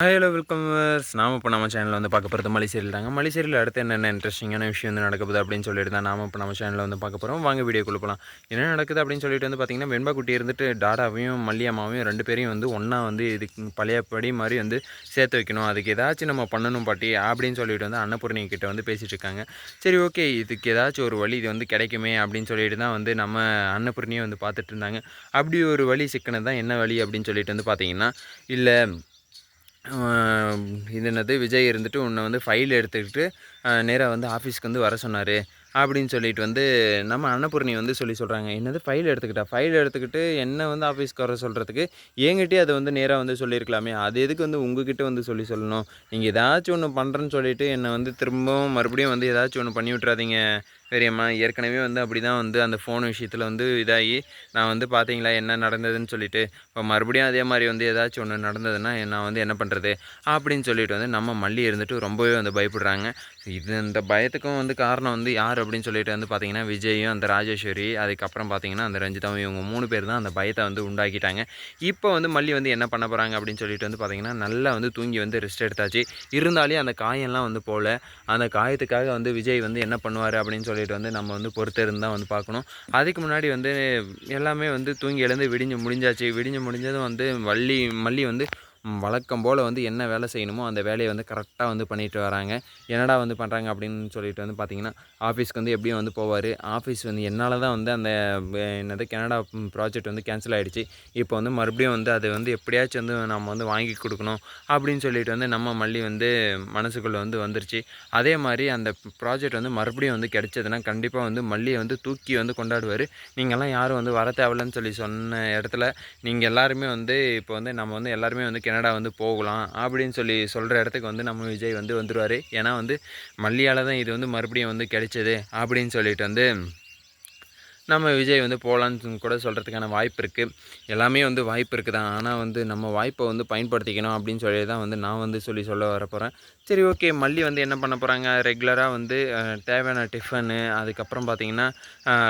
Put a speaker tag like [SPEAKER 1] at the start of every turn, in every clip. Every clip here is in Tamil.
[SPEAKER 1] ஹலோ வெல்கம் நாம் இப்போ நம்ம சேனலில் வந்து பார்க்க போகிறது மலை சீரியல் தாங்க. மலை சீரியல் அடுத்து என்னென்ன இன்ட்ரெஸ்டிங்கான விஷயம் வந்து நடக்குது அப்படின்னு சொல்லிட்டு தான் நாம் இப்போ நம்ம சேனலில் வந்து பார்க்க போகிறோம் வாங்க வீடியோ கொடுக்கலாம் என்ன நடக்குது அப்படின்னு சொல்லிட்டு வந்து பார்த்தீங்கன்னா வெண்பா குட்டி இருந்துட்டு டாடாவையும் மல்லியம்மாவையும் ரெண்டு பேரையும் வந்து ஒன்றா வந்து இதுக்கு பழையபடி மாதிரி வந்து சேர்த்து வைக்கணும். அதுக்கு ஏதாச்சும் நம்ம பண்ணணும் பாட்டி அப்படின்னு சொல்லிட்டு வந்து அன்னபூர்ணி கிட்ட வந்து பேசிகிட்டு இருக்காங்க. சரி ஓகே இதுக்கு ஏதாச்சும் ஒரு வழி இது வந்து கிடைக்குமே அப்படின்னு சொல்லிட்டு தான் வந்து நம்ம அன்னபூர்ணியை வந்து பார்த்துட்டு இருந்தாங்க. அப்படி ஒரு வழி சிக்கனது தான் என்ன வழி அப்படின்னு சொல்லிட்டு வந்து பார்த்தீங்கன்னா இல்லை இது என்னது விஜய் இருந்துட்டு உன்னை வந்து ஃபைல் எடுத்துக்கிட்டு நேராக வந்து ஆஃபீஸ்க்கு வந்து வர சொன்னார். அப்படின்னு சொல்லிட்டு வந்து நம்ம அன்னபூர்ணி வந்து சொல்லி சொல்கிறாங்க என்னது ஃபைல் எடுத்துக்கிட்டா? ஃபைல் எடுத்துக்கிட்டு என்ன வந்து ஆஃபீஸ்க்கு வர சொல்கிறதுக்கு என்கிட்டயே அதை வந்து நேராக வந்து சொல்லியிருக்கலாமே. அது எதுக்கு வந்து உங்ககிட்ட வந்து சொல்லி சொல்லணும்? நீங்கள் ஏதாச்சும் ஒன்று பண்ணுறேன்னு சொல்லிவிட்டு என்னை வந்து திரும்பவும் மறுபடியும் வந்து ஏதாச்சும் ஒன்று பண்ணி விட்றாதீங்க பெரியம்மா ஏற்கனவே வந்து அப்படி தான் வந்து அந்த ஃபோன் விஷயத்தில் வந்து இதாகி நான் வந்து பார்த்தீங்களா என்ன நடந்ததுன்னு சொல்லிட்டு இப்போ மறுபடியும் அதே மாதிரி வந்து ஏதாச்சும் ஒன்று நடந்ததுன்னா நான் வந்து என்ன பண்ணுறது அப்படின்னு சொல்லிட்டு வந்து நம்ம மல்லி இருந்துட்டு ரொம்பவே வந்து பயப்படுறாங்க. இது இந்த பயத்துக்கும் வந்து காரணம் வந்து யார் அப்படின்னு சொல்லிட்டு வந்து பார்த்தீங்கன்னா விஜயும் அந்த ராஜேஸ்வரி அதுக்கப்புறம் பார்த்தீங்கன்னா அந்த ரஞ்சிதாவும் இவங்க மூணு பேர் தான் அந்த பயத்தை வந்து உண்டாக்கிட்டாங்க. இப்போ வந்து மல்லி வந்து என்ன பண்ண போகிறாங்க அப்படின்னு சொல்லிட்டு வந்து பார்த்தீங்கன்னா நல்லா வந்து தூங்கி வந்து ரெஸ்ட் எடுத்தாச்சு. இருந்தாலே அந்த காயெல்லாம் வந்து போகல அந்த காயத்துக்காக வந்து விஜய் வந்து என்ன பண்ணுவார் அப்படின்னு சொல்லி சொல்லிட்டு வந்து நம்ம வந்து பொறுத்து இருந்தால் வந்து பார்க்கணும். அதுக்கு முன்னாடி வந்து எல்லாமே வந்து தூங்கி எழுந்து விடிஞ்சு முடிஞ்சாச்சு. விடிஞ்சு முடிஞ்சதும் வந்து வள்ளி மல்லி வந்து வழக்கம் போல் வந்து என்ன வேலை செய்யணுமோ அந்த வேலையை வந்து கரெக்டாக வந்து பண்ணிட்டு வராங்க. என்னடா வந்து பண்ணுறாங்க அப்படின்னு சொல்லிட்டு வந்து பார்த்திங்கன்னா ஆஃபீஸ்க்கு வந்து எப்படியும் வந்து போவார். ஆஃபீஸ் வந்து என்னால் தான் வந்து அந்த என்னது கனடா ப்ராஜெக்ட் வந்து கேன்சல் ஆகிடுச்சு இப்போ வந்து மறுபடியும் வந்து அது வந்து எப்படியாச்சும் வந்து நம்ம வந்து வாங்கி கொடுக்கணும் அப்படின்னு சொல்லிட்டு வந்து நம்ம மல்லி வந்து மனசுக்குள்ளே வந்து வந்துருச்சு. அதே மாதிரி அந்த ப்ராஜெக்ட் வந்து மறுபடியும் வந்து கிடச்சதுன்னா கண்டிப்பாக வந்து மல்லியை வந்து தூக்கி வந்து கொண்டாடுவார். நீங்கள்லாம் யாரும் வந்து வர தேவையில்லன்னு சொல்லி சொன்ன இடத்துல நீங்கள் எல்லாருமே வந்து இப்போ வந்து நம்ம வந்து எல்லாருமே வந்து கனடா வந்து போகலாம் அப்படின்னு சொல்லி சொல்கிற இடத்துக்கு வந்து நம்ம விஜய் வந்து வந்துடுவார் ஏன்னா வந்து மல்லியால் தான் இது வந்து மறுபடியும் வந்து கிடைச்சது அப்படின்னு சொல்லிட்டு வந்து நம்ம விஜய் வந்து போகலான்னு கூட சொல்கிறதுக்கான வாய்ப்பு இருக்குது எல்லாமே வந்து வாய்ப்பு இருக்குது தான் ஆனால் வந்து நம்ம வாய்ப்பை வந்து பயன்படுத்திக்கணும் அப்படின்னு சொல்லி தான் வந்து நான் வந்து சொல்லி சொல்ல வரப்போகிறேன் சரி ஓகே. மல்லி வந்து என்ன பண்ண போகிறாங்க ரெகுலராக வந்து தேவையான டிஃபனு அதுக்கப்புறம் பார்த்திங்கன்னா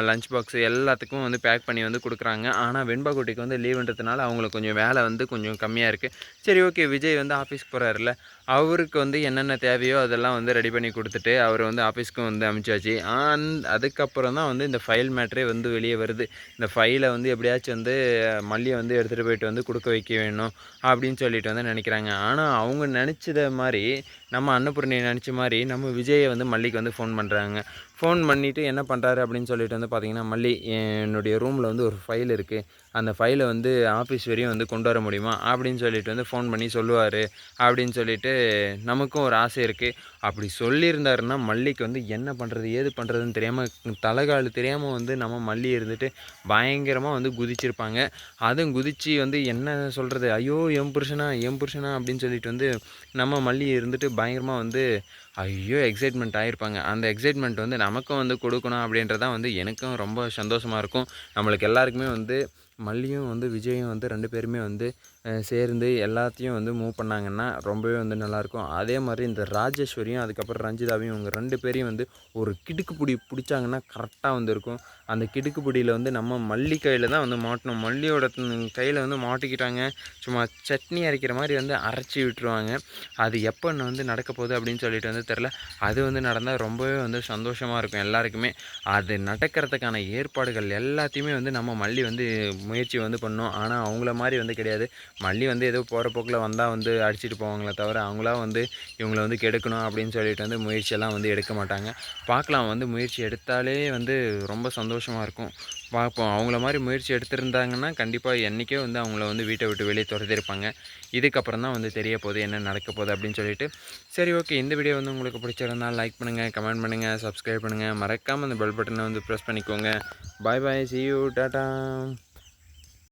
[SPEAKER 1] லஞ்ச் பாக்ஸ் எல்லாத்துக்கும் வந்து பேக் பண்ணி வந்து கொடுக்குறாங்க. ஆனால் வெண்பாக்குட்டிக்கு வந்து லீவுன்றதுனால அவங்களுக்கு கொஞ்சம் வேலை வந்து கொஞ்சம் கம்மியாக இருக்குது சரி ஓகே. விஜய் வந்து ஆஃபீஸ்க்கு போகிறாருல அவருக்கு வந்து என்னென்ன தேவையோ அதெல்லாம் வந்து ரெடி பண்ணி கொடுத்துட்டு அவர் வந்து ஆஃபீஸ்க்கும் வந்து அனுப்பிச்சாச்சு அந் அதுக்கப்புறம் தான் வந்து இந்த ஃபைல் மேட்ரே வந்து வெளியே வருது. இந்த ஃபைலை வந்து எப்படியாச்சும் வந்து மல்லியை வந்து எடுத்துகிட்டு போயிட்டு வந்து கொடுக்க வைக்க வேணும் அப்படின்னு சொல்லிட்டு வந்து நினைக்கிறாங்க. ஆனால் அவங்க நினச்சத மாதிரி நம்ம அன்னபூர்ணியை நினச்ச மாதிரி நம்ம விஜயை வந்து மல்லிக்கு வந்து ஃபோன் பண்ணுறாங்க ஃபோன் பண்ணிவிட்டு என்ன பண்ணுறாரு அப்படின்னு சொல்லிட்டு வந்து பார்த்திங்கன்னா மல்லி என்னுடைய ரூமில் வந்து ஒரு ஃபைல் இருக்குது அந்த ஃபைலை வந்து ஆஃபீஸ் வரையும் வந்து கொண்டு வர முடியுமா அப்படின்னு சொல்லிட்டு வந்து ஃபோன் பண்ணி சொல்லுவார். அப்படின்னு சொல்லிட்டு நமக்கும் ஒரு ஆசை இருக்குது அப்படி சொல்லியிருந்தாருன்னா மல்லிக்கு வந்து என்ன பண்ணுறது ஏது பண்ணுறதுன்னு தெரியாமல் தலைகால் தெரியாமல் வந்து நம்ம மல்லி இருந்துட்டு பயங்கரமாக வந்து குதிச்சிருப்பாங்க. அதுவும் குதித்து வந்து என்ன சொல்கிறது ஐயோ எம் புருஷனா எம் புருஷனா? அப்படின்னு சொல்லிட்டு வந்து நம்ம மல்லி இருந்துட்டு பயங்கரமாக வந்து ஐயோ எக்ஸைட்மெண்ட் ஆகிருப்பாங்க அந்த எக்ஸைட்மெண்ட் வந்து நமக்கும் வந்து கொடுக்கணும் அப்படின்றதான் வந்து எனக்கும் ரொம்ப சந்தோஷமாக இருக்கும். நம்மளுக்கு எல்லாருக்குமே வந்து மல்லியும் வந்து விஜயும் வந்து ரெண்டு பேருமே வந்து சேர்ந்து எல்லாத்தையும் வந்து மூவ் பண்ணாங்கன்னா ரொம்பவே வந்து நல்லாயிருக்கும். அதே மாதிரி இந்த ராஜேஸ்வரியும் அதுக்கப்புறம் ரஞ்சிதாவையும் இவங்க ரெண்டு பேரையும் வந்து ஒரு கிடுக்கு பிடி பிடிச்சாங்கன்னா கரெக்டாக வந்து இருக்கும். அந்த கிடுக்கு பிடியில் வந்து நம்ம மல்லி கையில் தான் வந்து மாட்டணும். மல்லியோட கையில் வந்து மாட்டிக்கிட்டாங்க. சும்மா சட்னி அரைக்கிற மாதிரி வந்து அரைச்சி விட்டுருவாங்க. அது எப்போ வந்து நடக்க போகுது அப்படின்னு சொல்லிட்டு வந்து தெரில அது வந்து நடந்தால் ரொம்பவே வந்து சந்தோஷமாக இருக்கும் எல்லாருக்குமே. அது நடக்கிறதுக்கான ஏற்பாடுகள் எல்லாத்தையுமே வந்து நம்ம மல்லி வந்து முயற்சி வந்து பண்ணோம். ஆனால் அவங்கள மாதிரி வந்து கிடையாது. மல்லி வந்து ஏதோ போகிற போக்கில் வந்தால் வந்து அடிச்சுட்டு போவாங்களே தவிர அவங்களாம் வந்து இவங்களை வந்து கெடுக்கணும் அப்படின்னு சொல்லிட்டு வந்து முயற்சியெல்லாம் வந்து எடுக்க மாட்டாங்க. பார்க்கலாம் வந்து முயற்சி எடுத்தாலே வந்து ரொம்ப சந்தோஷமாக இருக்கும். பார்ப்போம் அவங்கள மாதிரி முயற்சி எடுத்திருந்தாங்கன்னா கண்டிப்பாக என்றைக்கே வந்து அவங்கள வந்து வீட்டை விட்டு வெளியே துரத்திருப்பாங்க. இதுக்கப்புறம் தான் வந்து தெரிய போகுது என்ன நடக்க போகுது அப்படின்னு சொல்லிட்டு. சரி ஓகே. இந்த வீடியோ வந்து உங்களுக்கு பிடிச்சிருந்தால் லைக் பண்ணுங்கள் கமெண்ட் பண்ணுங்கள் சப்ஸ்கிரைப் பண்ணுங்கள் மறக்காமல் அந்த பெல் பட்டனை வந்து ப்ரெஸ் பண்ணிக்கோங்க. Bye bye see you tata